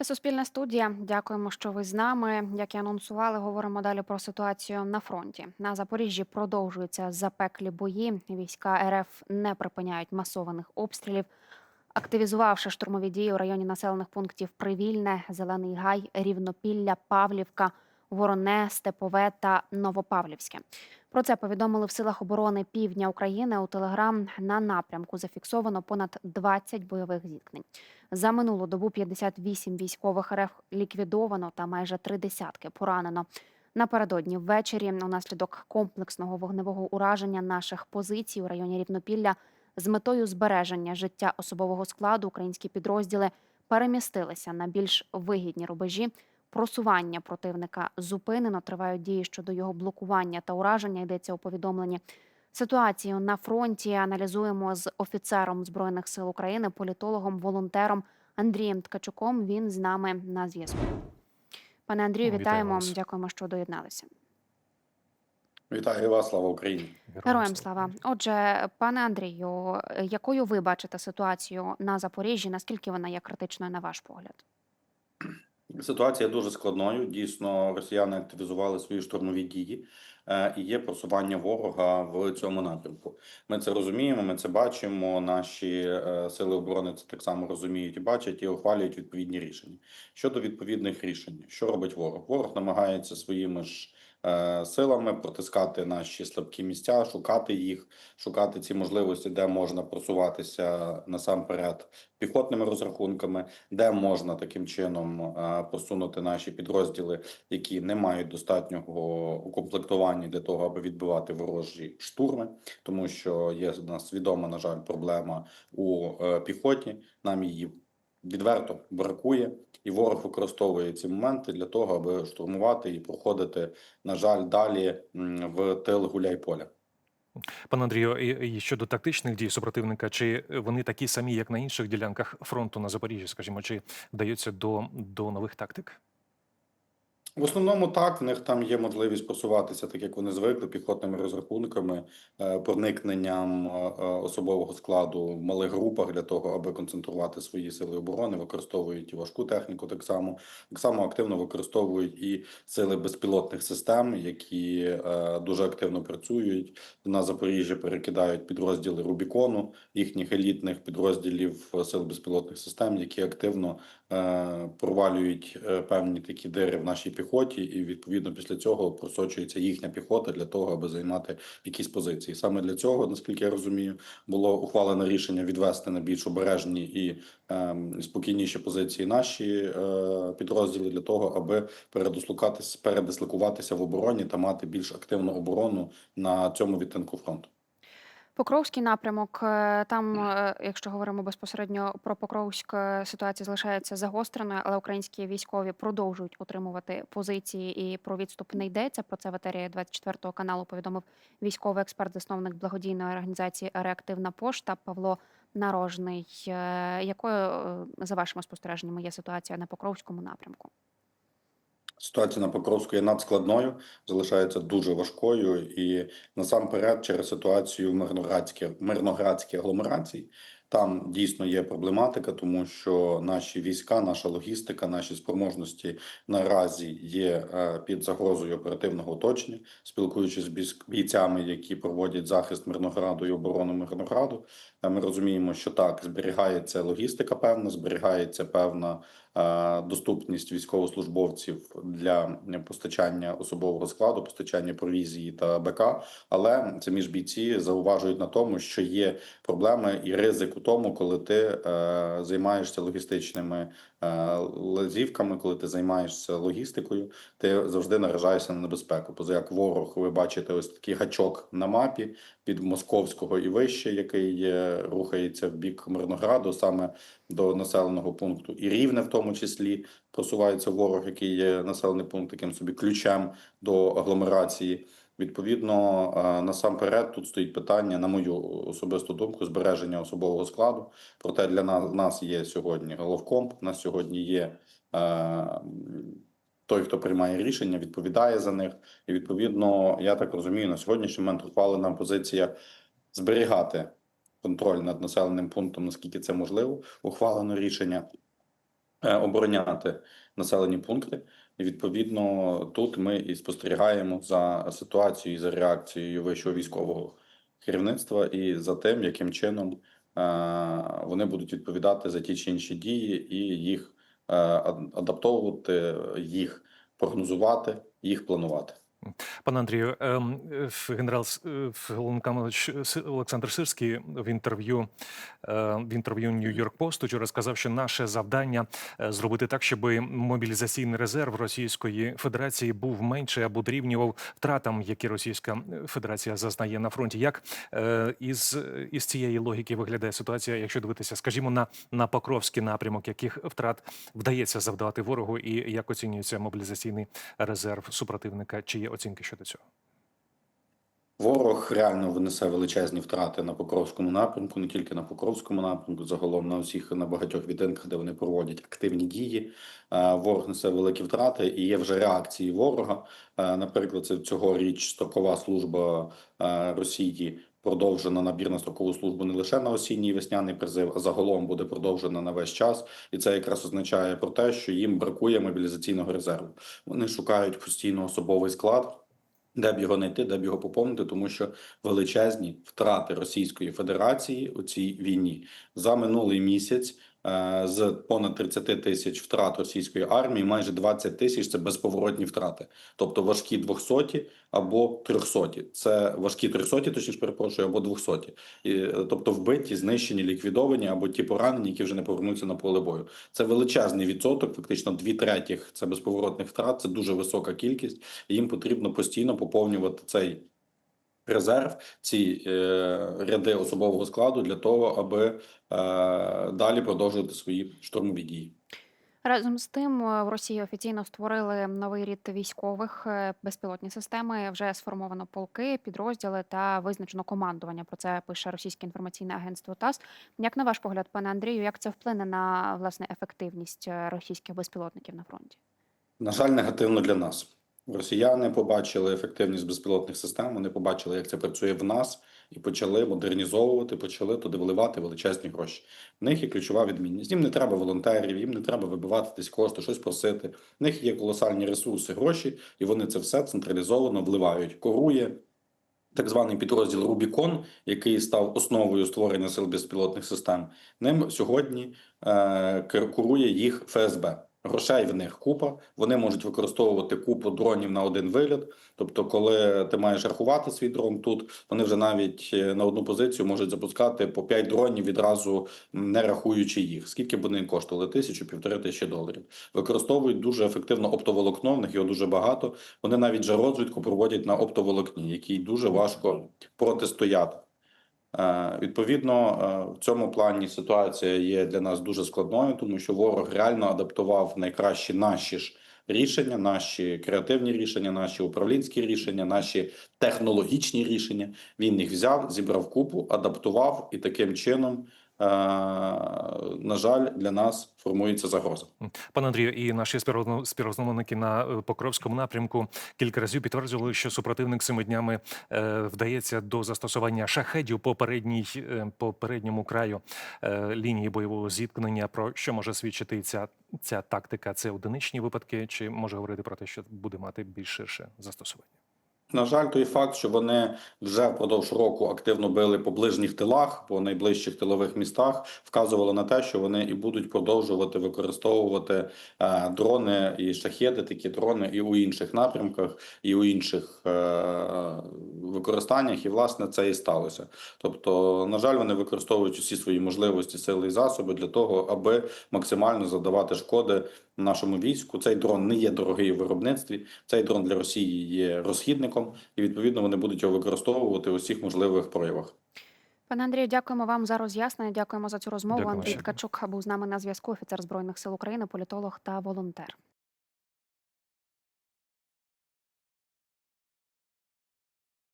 Це Суспільна студія. Дякуємо, що ви з нами. Як і анонсували, говоримо далі про ситуацію на фронті. На Запоріжжі продовжуються запеклі бої. Війська РФ не припиняють масованих обстрілів, активізувавши штурмові дії у районі населених пунктів Привільне, Зелений Гай, Рівнопілля, Павлівка, Вороне, Степове та Новопавлівське. Про це повідомили в силах оборони Півдня України у Телеграм. На напрямку зафіксовано понад 20 бойових зіткнень. За минулу добу 58 військових РФ ліквідовано та майже три десятки поранено. Напередодні ввечері унаслідок комплексного вогневого ураження наших позицій у районі Рівнопілля з метою збереження життя особового складу українські підрозділи перемістилися на більш вигідні рубежі. Просування противника зупинено. Тривають дії щодо його блокування та ураження. Йдеться у повідомленні. Ситуацію на фронті аналізуємо з офіцером збройних сил України, політологом, волонтером Андрієм Ткачуком. Він з нами на зв'язку. Пане Андрію, Вітаємо вітаємо. вас. Дякуємо, що доєдналися. Вітаю вас, слава Україні. Героям слава. Отже, пане Андрію, якою ви бачите ситуацію на Запоріжжі? Наскільки вона є критичною на ваш погляд? Ситуація дуже складною. Дійсно, росіяни активізували свої штурмові дії, е, і є просування ворога в цьому напрямку. Ми це розуміємо, ми це бачимо. Наші е, сили оборони це так само розуміють і бачать і ухвалюють відповідні рішення. Щодо відповідних рішень, що робить ворог? Ворог намагається своїми ж. Е, Силами протискати наші слабкі місця, шукати їх, шукати ці можливості, де можна просуватися насамперед піхотними розрахунками, де можна таким чином е, посунути наші підрозділи, які не мають достатнього укомплектування для того, аби відбивати ворожі штурми, тому що є в нас відома, на жаль, проблема у е, піхоті. Нам її відверто бракує, і ворог використовує ці моменти для того, аби штурмувати і проходити, на жаль, далі в тил гуляй-поля. Пане Андрію, і щодо тактичних дій супротивника, чи вони такі самі, як на інших ділянках фронту на Запоріжжі, скажімо, чи вдаються до, до нових тактик? В основному так, в них там є можливість просуватися, так як вони звикли, піхотними розрахунками, е, проникненням е, е, особового складу в малих групах для того, аби концентрувати свої сили оборони, використовують і важку техніку. Так само так само активно використовують і сили безпілотних систем, які дуже активно працюють. На Запоріжжі перекидають підрозділи Рубікону, їхніх елітних підрозділів сил безпілотних систем, які активно провалюють певні такі дири в нашій піхоті, і відповідно після цього просочується їхня піхота для того, аби займати якісь позиції. Саме для цього, наскільки я розумію, було ухвалене рішення відвести на більш обережні і е, спокійніші позиції наші е, підрозділи для того, аби передислокатися, передислокуватися в обороні та мати більш активну оборону на цьому відтинку фронту. Покровський напрямок. е, Там, е, якщо говоримо безпосередньо про Покровськ, е, ситуація залишається загостреною, але українські військові продовжують утримувати позиції і про відступ не йдеться. Про це в етері 24 каналу повідомив військовий експерт, засновник благодійної організації Реактивна пошта Павло Нарожний. Якою за вашими спостереженнями є ситуація на Покровському напрямку? Ситуація на Покровську є надскладною, залишається дуже важкою, і насамперед через ситуацію в Мирноградській Мирноградській агломерації там дійсно є проблематика, тому що наші війська, наша логістика, наші спроможності наразі є е, під загрозою оперативного оточення. Спілкуючись з бійцями, які проводять захист Мирнограду і оборону Мирнограду, ми розуміємо, що так зберігається логістика, певна, зберігається певна доступність військовослужбовців для постачання особового складу, постачання провізії та БК. Але самі ж бійці зауважують на тому, що є проблеми і ризик у тому, коли ти е, займаєшся логістичними е, лазівками, коли ти займаєшся логістикою, ти завжди наражаєшся на небезпеку. Поза як ворог, ви бачите ось такий гачок на мапі від московського і вище, який е, рухається в бік Мирнограду, саме до населеного пункту, і рівне в тому числі просувається ворог, який є населений пункт таким собі ключем до агломерації. Відповідно, е, насамперед тут стоїть питання, на мою особисту думку, збереження особового складу. Проте для нас, є сьогодні головкомп, у нас сьогодні є е, той, хто приймає рішення, відповідає за них. І відповідно, я так розумію, на сьогоднішній момент ухвалена позиція зберігати контроль над населеним пунктом, наскільки це можливо. Ухвалено рішення е, обороняти населені пункти. І відповідно тут ми і спостерігаємо за ситуацією, за реакцією вищого військового керівництва і за тим, яким чином е, вони будуть відповідати за ті чи інші дії, і їх е, адаптовувати, їх прогнозувати, їх планувати. Пане Андрію, ем, е, генерал С- е, головнокомандувач Олександр Сирський в інтерв'ю е, в інтерв'ю Нью-Йорк Посту вчора сказав, що наше завдання е, зробити так, щоб мобілізаційний резерв Російської Федерації був менше або дорівнював втратам, які Російська Федерація зазнає на фронті. Як е, із, із цієї логіки виглядає ситуація, якщо дивитися, скажімо, на, на Покровський напрямок, яких втрат вдається завдавати ворогу, і як оцінюється мобілізаційний резерв супротивника? Чи оцінки щодо цього? Ворог реально винесе величезні втрати на Покровському напрямку, не тільки на Покровському напрямку, загалом на усіх на багатьох відтинках, де вони проводять активні дії. Е, Ворог несе великі втрати, і є вже реакції ворога. Е, Наприклад, це цьогоріч строкова служба е, Росії продовжена набір на строкову службу не лише на осінній весняний призив, а загалом буде продовжена на весь час. І це якраз означає про те, що їм бракує мобілізаційного резерву. Вони шукають постійно особовий склад. Де б його знайти, де б його поповнити, тому що величезні втрати Російської Федерації у цій війні за минулий місяць е, з понад 30 тисяч втрат російської армії, майже 20 тисяч це безповоротні втрати, тобто важкі 200 або 300. Це важкі 300, точніше перепрошую, або 200. І, е, тобто вбиті, знищені, ліквідовані або ті поранені, які вже не повернуться на поле бою. Це величезний відсоток, фактично дві третіх це безповоротних втрат. Це дуже висока кількість. Їм потрібно постійно поповнювати цей резерв, ці е, ряди особового складу для того, аби е, далі продовжувати свої штурмові дії. Разом з тим, е, в Росії офіційно створили новий рід військових е, безпілотні системи. Вже сформовано полки, підрозділи та визначено командування. Про це пише російське інформаційне агентство ТАСС. Як на ваш погляд, пане Андрію, як це вплине на власне ефективність е, російських безпілотників на фронті? На жаль, негативно для нас. Росіяни побачили ефективність безпілотних систем, вони побачили, як це працює в нас, і почали модернізовувати, почали туди вливати величезні гроші. В них є ключова відмінність. Їм не треба волонтерів, їм не треба вибивати десь кошти, щось просити. В них є колосальні ресурси, гроші, і вони це все централізовано вливають. Корує так званий підрозділ Рубікон, який став основою створення сил безпілотних систем. Ним сьогодні е, кер- курує їх ФСБ. Грошей в них купа. Вони можуть використовувати купу дронів на один виліт. Тобто, коли ти маєш рахувати свій дрон тут, вони вже навіть е, на одну позицію можуть запускати по 5 дронів відразу не рахуючи їх. Скільки б вони коштували? Тисячу, півтори тисячі доларів. Використовують дуже ефективно оптоволокно. В них його дуже багато. Вони навіть же розвідку проводять на оптоволокні, який дуже важко протистояти. Е, Відповідно, е, в цьому плані ситуація є для нас дуже складною, тому що ворог реально адаптував найкращі наші ж рішення, наші креативні рішення, наші управлінські рішення, наші технологічні рішення. Він їх взяв, зібрав купу, адаптував і таким чином, на жаль, для нас формується загроза. Пане Андрію, і наші співрозмов- співрозмовники на е, Покровському напрямку кілька разів підтверджували, що супротивник цими днями е, вдається до застосування шахедів по передній е, по передньому краю е, лінії бойового зіткнення. Про що може свідчити ця ця тактика? Це одиничні випадки, чи може говорити про те, що буде мати більш ширше застосування? На жаль, той факт, що вони вже впродовж року активно били по ближніх тилах, по найближчих тилових містах, вказувало на те, що вони і будуть продовжувати використовувати е, дрони і шахеди, такі дрони і у інших напрямках, і у інших е, використаннях. І власне це і сталося. Тобто, на жаль, вони використовують усі свої можливості, сили і засоби для того, аби максимально завдавати шкоди нашому війську. Цей дрон не є дорогий у виробництві. Цей дрон для Росії є розхідником, і відповідно вони будуть його використовувати у всіх можливих проявах. Пане Андрію, дякуємо вам за роз'яснення. Дякуємо за цю розмову. Дякую Андрій ще. Ткачук був з нами на зв'язку. Офіцер збройних сил України, політолог та волонтер.